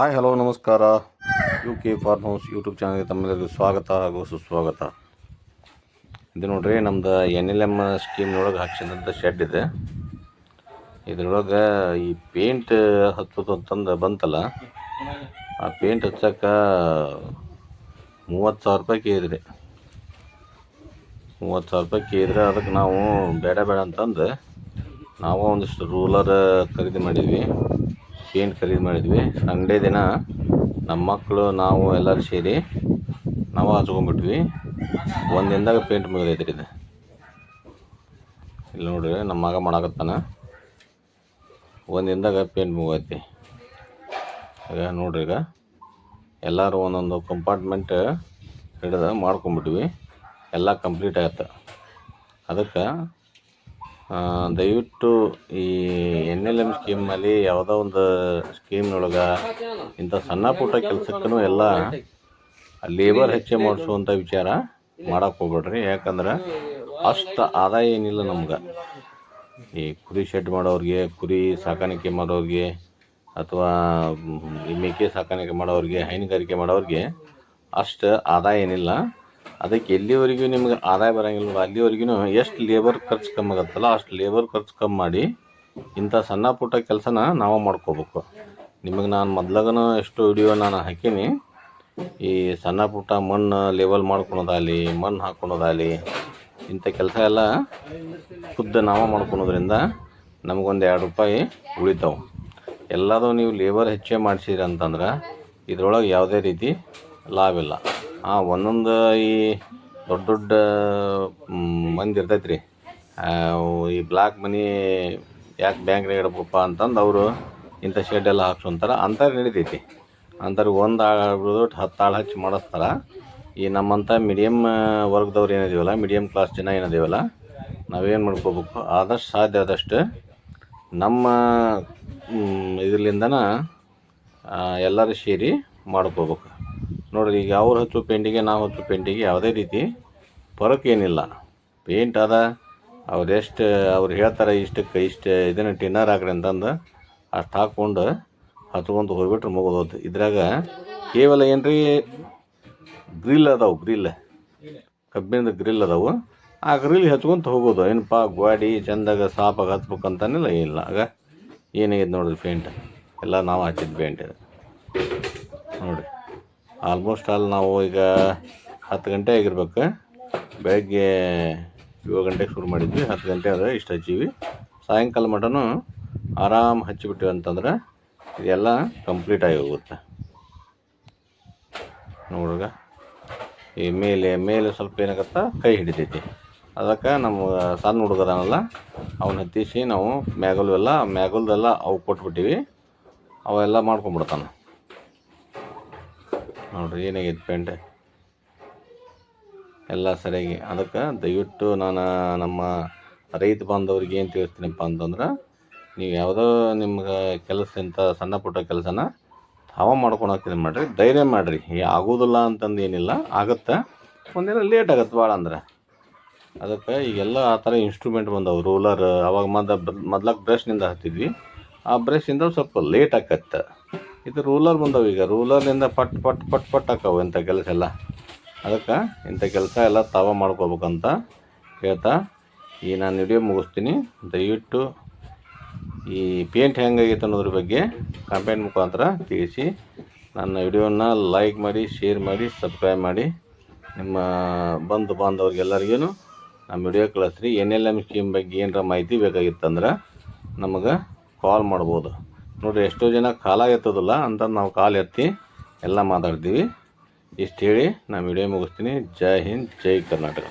Hi, hello, ನಮಸ್ಕಾರ. U K farm house YouTube ಚಾನಲ್ಗೆ ತಮ್ಮೆಲ್ಲರಿಗೂ ಸ್ವಾಗತ ಹಾಗೂ ಸುಸ್ವಾಗತ. ಇದು ನೋಡ್ರಿ, ನಮ್ದು ಎನ್ ಎಲ್ ಎಂ ಸ್ಕೀಮ್ನೊಳಗೆ ಹಾಕ್ಸಿದಂಥ ಶೆಡ್ ಇದೆ. ಇದ್ರೊಳಗೆ ಈ ಪೇಂಟ್ ಹಚ್ಚೋದು ಅಂತಂದು ಬಂತಲ್ಲ, ಆ ಪೇಂಟ್ ಹಚ್ಚಕ್ಕೆ ಮೂವತ್ತು ಸಾವಿರ ರೂಪಾಯಿ ಕೇಳಿದ್ರಿ. ಮೂವತ್ತು ಸಾವಿರ ರೂಪಾಯಿ ಕೇಳಿದ್ರೆ ಅದಕ್ಕೆ ನಾವು ಬೇಡ ಬೇಡ ಅಂತಂದು, ನಾವು ಒಂದಿಷ್ಟು ರೂಲರ್ ಖರೀದಿ ಮಾಡಿದ್ವಿ. ಪೇಂಟ್ ಖರೀದಿ ಮಾಡಿದ್ವಿ? ಸಂಡೇ ದಿನ ನಮ್ಮ ಮಕ್ಕಳು ನಾವು ಎಲ್ಲರೂ ಸೇರಿ ನಾವು ಹಚ್ಕೊಂಡ್ಬಿಟ್ವಿ ಒಂದಿನದಾಗ ಪೇಂಟ್ ಪೇಂಟ್ ಮುಗಿದೈತ್ರಿ ಇದು. ಇಲ್ಲಿ ನೋಡ್ರಿ, ನಮ್ಮ ಮಗ ಮಾಡಾಕತ್ತಾನ. ಒಂದು ಪೇಂಟ್ ಮುಗೈತಿ ಈಗ ನೋಡ್ರಿ ಈಗ, ಎಲ್ಲರೂ ಒಂದೊಂದು ಕಂಪಾರ್ಟ್ಮೆಂಟ್ ಹಿಡಿದು ಮಾಡ್ಕೊಂಬಿಟ್ವಿ ಎಲ್ಲ ಕಂಪ್ಲೀಟ್ ಆಗತ್ತೆ ಅದಕ್ಕೆ ದಯವಿಟ್ಟು ಈ ಎನ್ ಎಲ್ ಎಂ ಸ್ಕೀಮಲ್ಲಿ ಯಾವುದೋ ಒಂದು ಸ್ಕೀಮ್ನೊಳಗೆ ಇಂಥ ಸಣ್ಣ ಪುಟ್ಟ ಕೆಲಸಕ್ಕೂ ಎಲ್ಲ ಲೇಬರ್ ಹೆಚ್ಚೆ ಮಾಡಿಸುವಂಥ ವಿಚಾರ ಮಾಡಕ್ಕೆ ಹೋಗ್ಬೇಡ್ರಿ. ಯಾಕಂದ್ರೆ ಅಷ್ಟು ಆದಾಯ ಏನಿಲ್ಲ ನಮ್ಗೆ. ಈ ಕುರಿ ಶೆಡ್ ಮಾಡೋರಿಗೆ, ಕುರಿ ಸಾಕಾಣಿಕೆ ಮಾಡೋರಿಗೆ, ಅಥವಾ ಮೇಕೆ ಸಾಕಾಣಿಕೆ ಮಾಡೋರಿಗೆ, ಹೈನುಗಾರಿಕೆ ಮಾಡೋರಿಗೆ ಅಷ್ಟು ಆದಾಯ ಏನಿಲ್ಲ. ಅದಕ್ಕೆ ಎಲ್ಲಿವರೆಗೂ ನಿಮ್ಗೆ ಆದಾಯ ಬರೋಂಗಿಲ್ಲ ಅಲ್ಲಿವರೆಗೂ ಎಷ್ಟು ಲೇಬರ್ ಖರ್ಚು ಕಮ್ಮಿ ಆಗುತ್ತಲ್ಲ, ಅಷ್ಟು ಲೇಬರ್ ಖರ್ಚು ಕಮ್ಮಿ ಮಾಡಿ ಇಂಥ ಸಣ್ಣ ಪುಟ್ಟ ಕೆಲಸನ ನಾವು ಮಾಡ್ಕೋಬೇಕು. ನಿಮಗೆ ನಾನು ಮೊದ್ಲಾಗನು ಎಷ್ಟು ವಿಡಿಯೋ ನಾನು ಹಾಕೀನಿ. ಈ ಸಣ್ಣ ಪುಟ್ಟ ಮಣ್ಣು ಲೇವಲ್ ಮಾಡ್ಕೊಳೋದಾಗಲಿ, ಮಣ್ಣು ಹಾಕ್ಕೊಳೋದಾಗಲಿ ಇಂಥ ಕೆಲಸ ಎಲ್ಲ ಖುದ್ದು ನಾವು ಮಾಡ್ಕೊಳೋದ್ರಿಂದ ನಮಗೊಂದು ಎರಡು ರೂಪಾಯಿ ಉಳಿತಾವೆ. ಎಲ್ಲದೂ ನೀವು ಲೇಬರ್ ಹೆಚ್ಚೇ ಮಾಡಿಸಿರಿ ಅಂತಂದ್ರೆ ಇದ್ರೊಳಗೆ ಯಾವುದೇ ರೀತಿ ಲಾಭ ಇಲ್ಲ. ಹಾಂ, ಒಂದೊಂದು ಈ ದೊಡ್ಡ ದೊಡ್ಡ ಮಂದಿ ಇರ್ತೈತೆ ರೀ ಈ ಬ್ಲಾಕ್ ಮನಿ ಯಾಕೆ ಬ್ಯಾಂಕ್ನಾಗ ಇಡಬೇಕಪ್ಪ ಅಂತಂದು ಅವರು ಇಂಥ ಶೆಡ್ ಎಲ್ಲ ಹಾಕ್ಸೊಂತಾರ. ಅಂಥವ್ರು ನಡಿತೈತಿ. ಅಂಥವ್ರಿಗೆ ಒಂದು ಆಳು ಹತ್ತು ಆಳು ಹಚ್ಚಿ ಮಾಡಿಸ್ತಾರೆ. ಈ ನಮ್ಮಂಥ ಮೀಡಿಯಮ್ ವರ್ಗದವ್ರು ಏನಿದೀವಲ್ಲ ಮೀಡಿಯಮ್ ಕ್ಲಾಸ್ ಜನ ಏನಿದೀವಲ್ಲ, ನಾವೇನು ಮಾಡ್ಕೋಬೇಕು? ಆದಷ್ಟು ಸಾಧ್ಯ ಆದಷ್ಟು ನಮ್ಮ ಇದರಲಿಂದನ ಎಲ್ಲರೂ ಸೇರಿ ಮಾಡ್ಕೋಬೇಕು. ನೋಡ್ರಿ, ಈಗ ಅವ್ರು ಹಚ್ಚೋ ಪೇಂಟಿಗೆ, ನಾವು ಹಚ್ಚೋ ಪೇಂಟಿಗೆ ಯಾವುದೇ ರೀತಿ ಏನಿಲ್ಲ. ಪೇಂಟ್ ಅದ, ಅವ್ರು ಎಷ್ಟು, ಅವ್ರು ಹೇಳ್ತಾರೆ ಇಷ್ಟಕ್ಕೆ ಇಷ್ಟು ಇದನ್ನು ಟಿನ್ನರ್ ಹಾಕ್ರಿ ಅಂತಂದು ಅಷ್ಟು ಹಾಕ್ಕೊಂಡು ಹಚ್ಕೊಂಡು ಹೋಗ್ಬಿಟ್ರೆ ಮುಗಿದೋದು ಇದ್ರಾಗ ಕೇವಲ ಏನು ರೀ ಗ್ರಿಲ್ ಅದಾವು, ಗ್ರಿಲ್. ಕಬ್ಬಿಣದ ಗ್ರಿಲ್ ಅದಾವು. ಆ ಗ್ರಿಲ್ ಹಚ್ಕೊಂತ ಹೋಗೋದು. ಏನಪ್ಪ ಗ್ವಾಡಿ, ಚಂದಾಗ ಸಾಪಾಗಿ ಹಚ್ಬೇಕಂತನಿಲ್ಲ ಏನಿಲ್ಲ. ಆಗ ಏನಾಗಿದೆ ನೋಡಿರಿ ಪೇಂಟ್. ಎಲ್ಲ ನಾವು ಹಚ್ಚಿದ ಪೇಂಟ್ ಇದು. ಆಲ್ಮೋಸ್ಟ್ ಆಲ್ ನಾವು ಈಗ ಹತ್ತು ಗಂಟೆ ಆಗಿರ್ಬೇಕು. ಬೆಳಗ್ಗೆ ಏಳು ಗಂಟೆಗೆ ಶುರು ಮಾಡಿದ್ವಿ. ಹತ್ತು ಗಂಟೆ ಆದರೆ ಇಷ್ಟು ಹಚ್ಚೀವಿ ಸಾಯಂಕಾಲ ಮಟನು ಆರಾಮ್ ಹಚ್ಚಿಬಿಟ್ಟಿವಿ ಅಂತಂದ್ರೆ ಇದೆಲ್ಲ ಕಂಪ್ಲೀಟ್ ಆಗಿ ಹೋಗುತ್ತೆ. ನೋಡ್ರಿಗ ಈ ಮೇಲೆ ಮೇಲೆ ಸ್ವಲ್ಪ ಏನಾಗತ್ತ ಕೈ ಹಿಡಿತೈತಿ. ಅದಕ್ಕೆ ನಮ್ಮ ಸಣ್ಣ ಹುಡುಗದಾನಲ್ಲ ಅವನ್ನ ಹತ್ತಿಸಿ ನಾವು ಮ್ಯಾಗಲ್ವೆಲ್ಲ, ಮ್ಯಾಗಲ್ದೆಲ್ಲ ಅವು ಕೊಟ್ಬಿಟ್ಟಿವಿ. ಅವೆಲ್ಲ ಮಾಡ್ಕೊಂಬಿಡ್ತಾನೆ ನೋಡ್ರಿ ಏನಾಗೈತೆ ಪೇಂಟ್ ಎಲ್ಲ ಸರಿಯಾಗಿ. ಅದಕ್ಕೆ ದಯವಿಟ್ಟು ನಾನು ನಮ್ಮ ರೈತ ಬಾಂಧವ್ರಿಗೆ ಏನು ತಿಳಿಸ್ತೀನಪ್ಪ ಅಂತಂದ್ರೆ, ನೀವು ಯಾವುದೋ ನಿಮ್ಗೆ ಕೆಲಸ ಇಂಥ ಸಣ್ಣ ಪುಟ್ಟ ಕೆಲಸನ ತಾವ ಹೋಗ್ತೀನಿ ಮಾಡಿರಿ, ಧೈರ್ಯ ಮಾಡಿರಿ. ಆಗೋದಿಲ್ಲ ಅಂತಂದು ಏನಿಲ್ಲ, ಆಗುತ್ತೆ. ಒಂದಿನ ಲೇಟ್ ಆಗತ್ತೆ ಭಾಳ ಅಂದ್ರೆ. ಅದಕ್ಕೆ ಈಗೆಲ್ಲ ಆ ಥರ ಇನ್ಸ್ಟ್ರೂಮೆಂಟ್ ಬಂದವು ರೂಲರ್ ಅವಾಗ ಮೊದ ಮೊದ್ಲಾಗ ಬ್ರಷ್ನಿಂದ ಹತ್ತಿದ್ವಿ ಆ ಬ್ರಷ್ನಿಂದ ಸ್ವಲ್ಪ ಲೇಟ್ ಆಕತ್ತೆ. ಇದು ರೂಲರ್ ಬಂದವು ಈಗ. ರೂಲರ್ನಿಂದ ಪಟ್ ಪಟ್ ಪಟ್ ಪಟ್ ಹಾಕವು ಇಂಥ ಕೆಲಸ ಎಲ್ಲ ಅದಕ್ಕೆ ಇಂಥ ಕೆಲಸ ಎಲ್ಲ ತಾವ ಮಾಡ್ಕೋಬೇಕಂತ ಹೇಳ್ತಾ ಈ ನಾನು ವಿಡಿಯೋ ಮುಗಿಸ್ತೀನಿ. ದಯವಿಟ್ಟು ಈ ಪೇಂಟ್ ಹೆಂಗಾಗೈತೆ ಅನ್ನೋದ್ರ ಬಗ್ಗೆ ಕಾಮೆಂಟ್ ಮುಖಾಂತರ ತಿಳಿಸಿ. ನನ್ನ ವಿಡಿಯೋನ ಲೈಕ್ ಮಾಡಿ ಶೇರ್ ಮಾಡಿ ಸಬ್ಸ್ಕ್ರೈಬ್ ಮಾಡಿ. ನಿಮ್ಮ ಬಂಧು ಬಾಂಧವ್ರಿಗೆಲ್ಲರಿಗೂ ನಮ್ಮ ವಿಡಿಯೋ ಕಳಿಸ್ರಿ. ಎನ್ ಎಲ್ ಸ್ಕೀಮ್ ಬಗ್ಗೆ ಏನರ ಮಾಹಿತಿ ಬೇಕಾಗಿತ್ತಂದ್ರೆ ನಮಗೆ ಕಾಲ್ ಮಾಡ್ಬೋದು. ನೋಡಿರಿ ಎಷ್ಟೋ ಜನ ಕಾಲ ಎತ್ತೋದಿಲ್ಲ ಅಂತ ನಾವು ಕಾಲು ಎತ್ತಿ ಎಲ್ಲ ಮಾತಾಡ್ತೀವಿ. ಇಷ್ಟು ಹೇಳಿ ನಾನು ವಿಡಿಯೋ ಮುಗಿಸ್ತೀನಿ. ಜೈ ಹಿಂದ್, ಜೈ ಕರ್ನಾಟಕ.